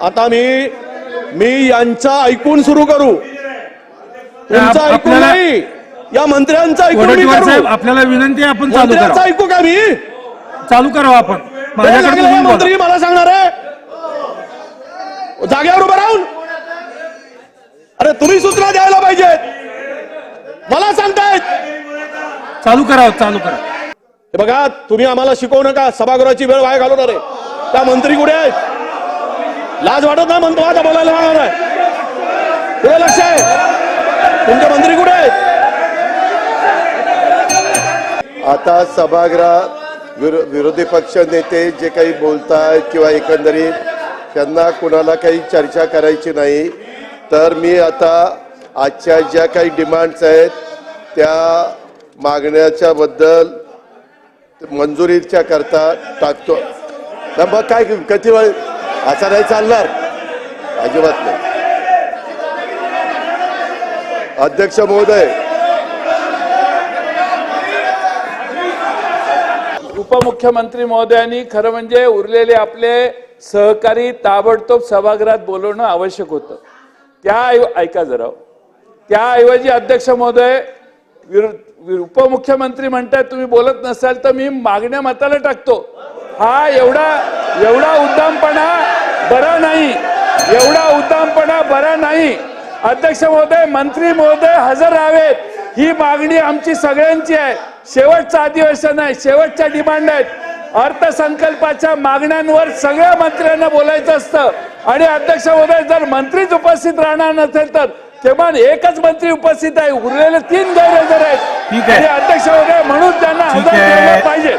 आता मी मी यांचा ऐकून सुरू करू. तुमचं ऐकून नाही या मंत्र्यांचं ऐकून करू. आपल्याला विनंती आपण मंत्र्यांचं करा ऐकू का मी? चालू करावं आपण. मंत्री मला सांगणार आहे. जागेवर उभं राहून. अरे तुम्ही सूचना द्यायला पाहिजेत. मला सांगतायत. चालू करावं चालू करा हे बघा तुम्ही आम्हाला शिकवू नका. सभागृहाची वेळ वाया घालवणार आहे. त्या मंत्री कुठे आहेत? लाज वाटत नाही म्हणतो आता बोलायला लागणार आहे. कुठे लक्ष आहे. तुमचे मंत्री कुठे आहेत? आता सभागृहात विरो विरोधी पक्ष नेते जे काही बोलतायत किंवा एकंदरीत त्यांना कुणाला काही चर्चा करायची नाही. तर मी आता आजच्या ज्या काही डिमांड्स आहेत त्या मागण्याच्या बद्दल मंजुरीच्या करता टाकतो. मग काय किती वेळ असं नाही चालणार. अजिबात नाही. अध्यक्ष महोदय. उपमुख्यमंत्री महोदयांनी खरं म्हणजे उरलेले आपले सहकारी ताबडतोब सभागृहात बोलवणं आवश्यक होतं. त्या ऐका जरा. त्याऐवजी अध्यक्ष महोदय उपमुख्यमंत्री म्हणतात तुम्ही बोलत नसाल तर मी मागण्या मताला टाकतो. हा एवढा एवढा उद्दामपणा बरा नाही. एवढा उद्दामपणा बरा नाही. अध्यक्ष महोदय मंत्री महोदय हजर राहावेत. ही मागणी आमची सगळ्यांची आहे. शेवटचं अधिवेशन आहे. शेवटच्या डिमांड आहेत. अर्थसंकल्पाच्या मागण्यांवर सगळ्या मंत्र्यांना बोलायचं असतं. आणि अध्यक्ष महोदय जर मंत्रीच उपस्थित राहणार नसेल तर किमान एकच मंत्री उपस्थित आहे. उरलेले तीन गैरहजर आहेत. आणि अध्यक्ष महोदय म्हणून त्यांना हजर पाहिजे.